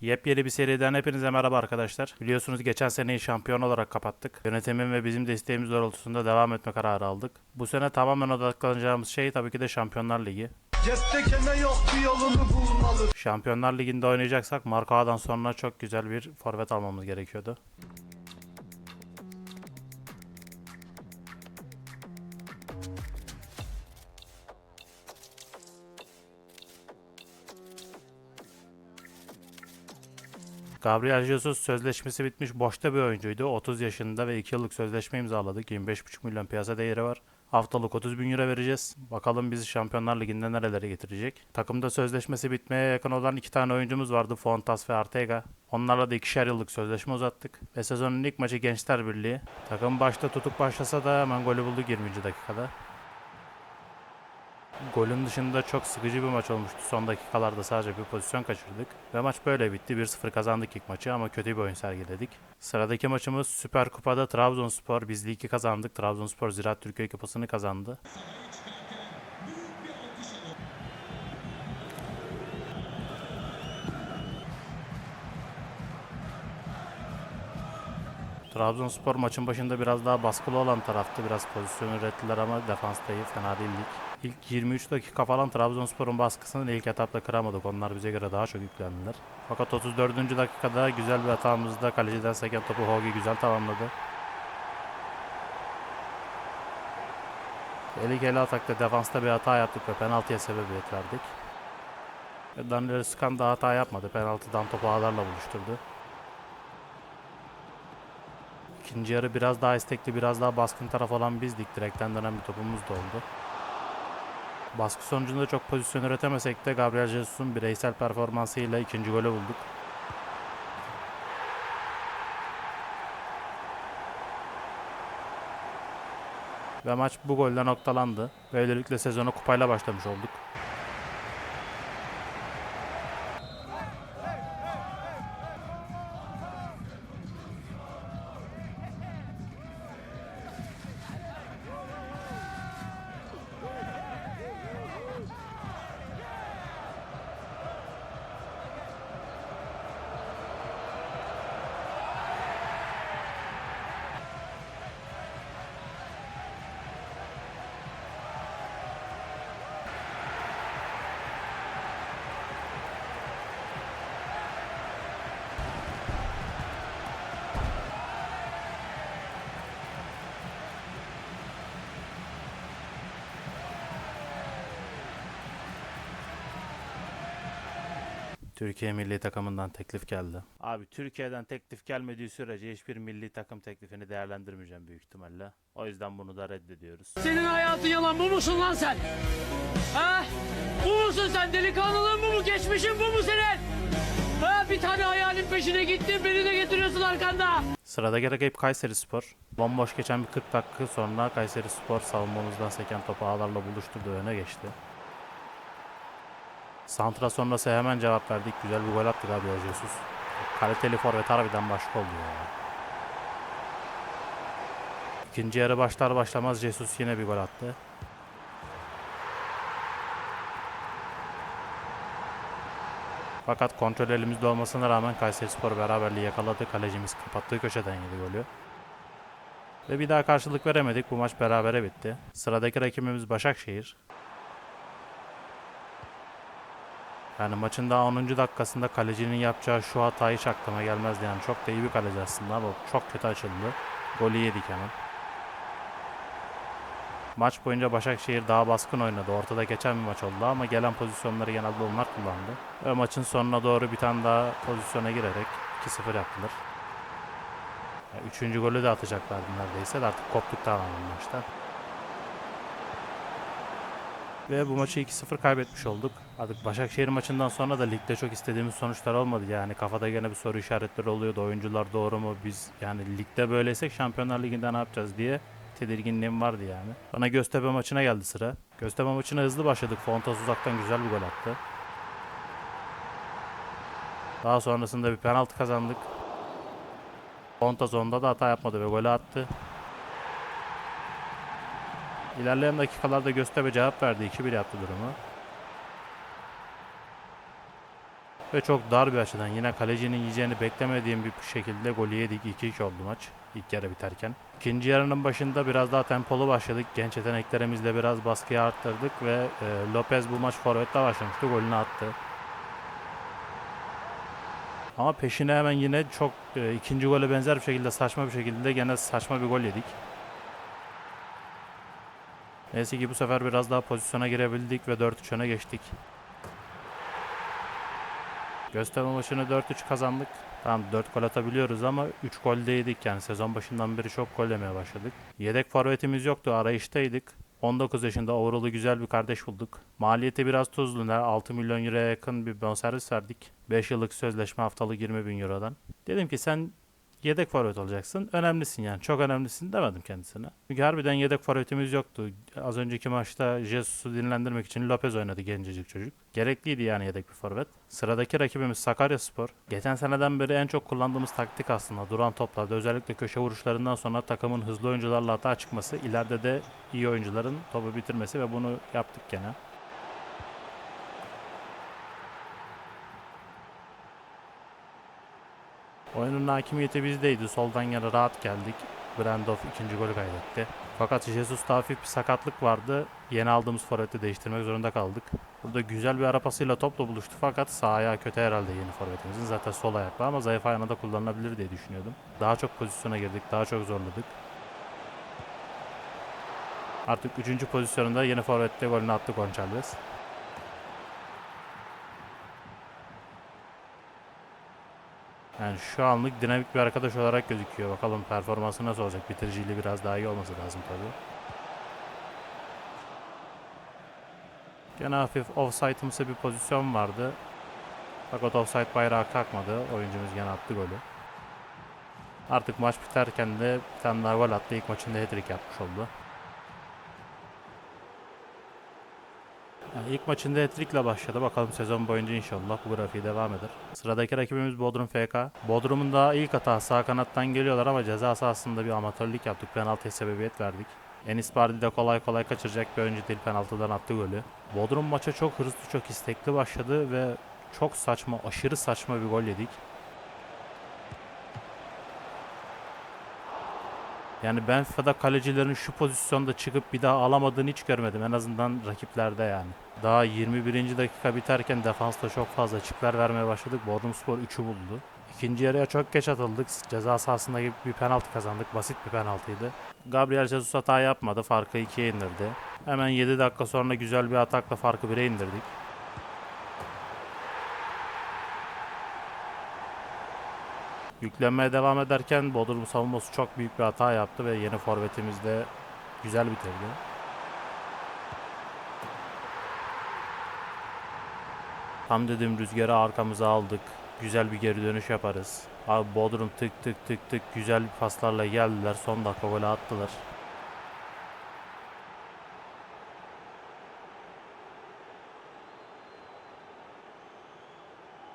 Yepyeni bir seriden hepinize merhaba arkadaşlar. Biliyorsunuz geçen seneyi şampiyon olarak kapattık. Yönetimin ve bizim de isteğimiz doğrultusunda devam etme kararı aldık. Bu sene tamamen odaklanacağımız şey tabii ki de Şampiyonlar Ligi. Yok. Şampiyonlar Ligi'nde oynayacaksak Markao'dan sonra çok güzel bir forvet almamız gerekiyordu. Gabriel Jesus sözleşmesi bitmiş boşta bir oyuncuydu. 30 yaşında ve 2 yıllık sözleşme imzaladık. 25,5 milyon piyasa değeri var. Haftalık 30 bin euro vereceğiz. Bakalım bizi Şampiyonlar Ligi'nde nerelere getirecek. Takımda sözleşmesi bitmeye yakın olan iki tane oyuncumuz vardı. Fontas ve Artega. Onlarla da ikişer yıllık sözleşme uzattık. Ve sezonun ilk maçı Gençler Birliği. Takım başta tutuk başlasa da hemen golü buldu 20. dakikada. Golün dışında çok sıkıcı bir maç olmuştu. Son dakikalarda sadece bir pozisyon kaçırdık. Ve maç böyle bitti. 1-0 kazandık ilk maçı ama kötü bir oyun sergiledik. Sıradaki maçımız Süper Kupa'da Trabzonspor. Biz ligi kazandık. Trabzonspor Ziraat Türkiye Kupası'nı kazandı. Trabzonspor maçın başında biraz daha baskılı olan taraftı. Biraz pozisyon ürettiler ama defans da iyi. Fena değildik. İlk 23 dakika falan Trabzonspor'un baskısını ilk etapta kıramadık. Onlar bize göre daha çok yüklendiler. Fakat 34. dakikada güzel bir hatamızda kaleciden seken topu Hogi güzel tamamladı. Tehlikeli atakta defansta bir hata yaptık ve penaltıya sebebiyet verdik. Ve Daniel Skan da hata yapmadı. Penaltıdan topu ağlarla buluşturdu. İkinci yarı biraz daha istekli, biraz daha baskın taraf olan bizdik. Direkten dönen bir topumuz da oldu. Baskı sonucunda çok pozisyon üretemesek de Gabriel Jesus'un bireysel performansıyla ikinci golü bulduk. Ve maç bu golle noktalandı. Böylelikle sezona kupayla başlamış olduk. Türkiye milli takımından teklif geldi. Abi Türkiye'den teklif gelmediği sürece hiçbir milli takım teklifini değerlendirmeyeceğim büyük ihtimalle. O yüzden bunu da reddediyoruz. Senin hayatın yalan bu musun lan sen? Ha? Bu musun sen? Delikanlılığın bu mu? Geçmişin bu mu senin? Ha? Bir tane hayalin peşine gittin beni de getiriyorsun arkanda. Sıradaki rakip Kayseri Spor. Bomboş geçen bir 40 dakika sonra Kayseri Spor savunmamızdan seken topu ağlarla buluşturdu öne geçti. Santra sonrası hemen cevap verdik. Güzel bir gol attık abi Jesus. Kaliteli forvet harbiden başka oldu ya. İkinci yarı başlar başlamaz Jesus yine bir gol attı. Fakat kontrol elimizde olmasına rağmen Kayserispor beraberliği yakaladı. Kalecimiz kapattığı köşeden yedi golü. Ve bir daha karşılık veremedik. Bu maç berabere bitti. Sıradaki rakibimiz Başakşehir. Yani maçın daha 10. dakikasında kalecinin yapacağı şu hatayı hiç aklıma gelmezdi. Yani çok da iyi bir kaleci aslında ama çok kötü açıldı. Golü yedik hemen. Maç boyunca Başakşehir daha baskın oynadı. Ortada geçen bir maç oldu ama gelen pozisyonları genelde onlar kullandı. Ve maçın sonuna doğru bir tane daha pozisyona girerek 2-0 yaptılar. Yani üçüncü golü de atacaklardı neredeyse de artık koptuk tamamen maçtan. Ve bu maçı 2-0 kaybetmiş olduk. Artık Başakşehir maçından sonra da ligde çok istediğimiz sonuçlar olmadı. Yani kafada gene bir soru işaretleri oluyordu. Oyuncular doğru mu? Biz yani ligde böyleysek Şampiyonlar Ligi'nde ne yapacağız diye tedirginliğim vardı yani. Bana Göztepe maçına geldi sıra. Göztepe maçına hızlı başladık. Fontas uzaktan güzel bir gol attı. Daha sonrasında bir penaltı kazandık. Fontas onda da hata yapmadı ve golü attı. İlerleyen dakikalarda Göztepe cevap verdi. 2-1 yaptı durumu. Ve çok dar bir açıdan yine kalecinin yiyeceğini beklemediğim bir şekilde golü yedik. 2-2 oldu maç ilk yarı biterken. İkinci yarının başında biraz daha tempolu başladık. Genç yeteneklerimizle biraz baskıyı arttırdık ve e, Lopez bu maç forvette başlamıştı. Golünü attı. Ama peşine hemen yine çok e, ikinci gole benzer bir şekilde saçma bir şekilde gene saçma bir gol yedik. Neyse ki bu sefer biraz daha pozisyona girebildik ve 4-3 öne geçtik. Gösterme maçını 4-3 kazandık. Tamam 4 gol atabiliyoruz ama 3 gol de yedik yani sezon başından beri çok gol yemeye başladık. Yedek forvetimiz yoktu arayıştaydık. 19 yaşında overall'ı güzel bir kardeş bulduk. Maliyeti biraz tuzlu. ne? 6 milyon euroya yakın bir bonservis verdik. 5 yıllık sözleşme haftalık 20 bin eurodan. Dedim ki sen yedek forvet olacaksın. Önemlisin yani. Çok önemlisin demedim kendisine. Çünkü harbiden yedek forvetimiz yoktu. Az önceki maçta Jesus'u dinlendirmek için Lopez oynadı gencecik çocuk. Gerekliydi yani yedek bir forvet. Sıradaki rakibimiz Sakaryaspor. Geçen seneden beri en çok kullandığımız taktik aslında. Duran toplarda özellikle köşe vuruşlarından sonra takımın hızlı oyuncularla hata çıkması, ileride de iyi oyuncuların topu bitirmesi ve bunu yaptık gene. Oyunun hakimiyeti bizdeydi. Soldan yana rahat geldik. Brandov ikinci golü kaydetti. Fakat Jesus'ta hafif bir sakatlık vardı. Yeni aldığımız forveti değiştirmek zorunda kaldık. Burada güzel bir arapasıyla topla buluştu fakat sağ ayağı kötü herhalde yeni forvetimizin. Zaten sol ayaklı ama zayıf ayağına da kullanılabilir diye düşünüyordum. Daha çok pozisyona girdik, daha çok zorladık. Artık 3. pozisyonunda yeni forvette golünü attı Gonçalves. Yani şu anlık dinamik bir arkadaş olarak gözüküyor. Bakalım performansı nasıl olacak. Bitiriciliği biraz daha iyi olması lazım tabii. Gene hafif offside'ımsı bir pozisyon vardı. Fakat offside bayrağı kalkmadı. Oyuncumuz gene attı golü. Artık maç biterken de bir tane gol attı. İlk maçında hat-trick yapmış oldu. Yani ilk maçında hat-trick'le başladı. Bakalım sezon boyunca inşallah bu grafiği devam eder. Sıradaki rakibimiz Bodrum FK. Bodrum'un daha ilk hatası sağ kanattan geliyorlar ama ceza sahasında bir amatörlük yaptık. Penaltıya sebebiyet verdik. Enis Bardi de kolay kolay kaçıracak bir oyuncu değil penaltıdan attı golü. Bodrum maça çok hızlı çok istekli başladı ve çok saçma aşırı saçma bir gol yedik. Yani ben FIFA'da kalecilerin şu pozisyonda çıkıp bir daha alamadığını hiç görmedim. En azından rakiplerde yani. Daha 21. dakika biterken defansta çok fazla açıklar vermeye başladık. Bodrumspor 3'ü buldu. İkinci yarıya çok geç atıldık. Ceza sahasında gibi bir penaltı kazandık. Basit bir penaltıydı. Gabriel Jesus hata yapmadı. Farkı 2'ye indirdi. Hemen 7 dakika sonra güzel bir atakla farkı 1'e indirdik. Yüklenmeye devam ederken Bodrum savunması çok büyük bir hata yaptı ve yeni forvetimiz de güzel bitirdi. Tam dedim rüzgarı arkamıza aldık. Güzel bir geri dönüş yaparız. Abi Bodrum tık tık tık tık güzel paslarla geldiler. Son dakika golü attılar.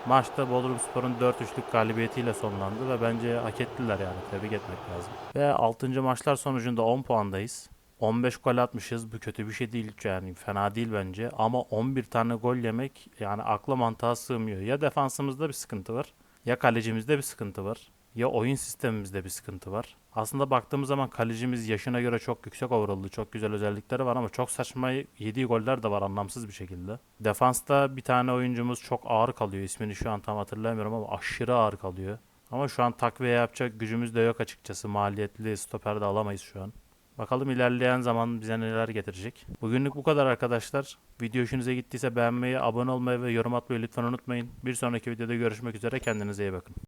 Maçta Bodrumspor'un 4-3'lük galibiyetiyle sonlandı ve bence hak ettiler yani tebrik etmek lazım. Ve 6. maçlar sonucunda 10 puandayız. 15 gol atmışız. Bu kötü bir şey değil yani fena değil bence. Ama 11 tane gol yemek yani akla mantığa sığmıyor. Ya defansımızda bir sıkıntı var ya kalecimizde bir sıkıntı var. Ya oyun sistemimizde bir sıkıntı var. Aslında baktığımız zaman kalecimiz yaşına göre çok yüksek overall'lı, çok güzel özellikleri var ama çok saçma yediği goller de var anlamsız bir şekilde. Defansta bir tane oyuncumuz çok ağır kalıyor. İsmini şu an tam hatırlamıyorum ama aşırı ağır kalıyor. Ama şu an takviye yapacak gücümüz de yok açıkçası. Maliyetli stoper de alamayız şu an. Bakalım ilerleyen zaman bize neler getirecek. Bugünlük bu kadar arkadaşlar. Video hoşunuza gittiyse beğenmeyi, abone olmayı ve yorum atmayı lütfen unutmayın. Bir sonraki videoda görüşmek üzere. Kendinize iyi bakın.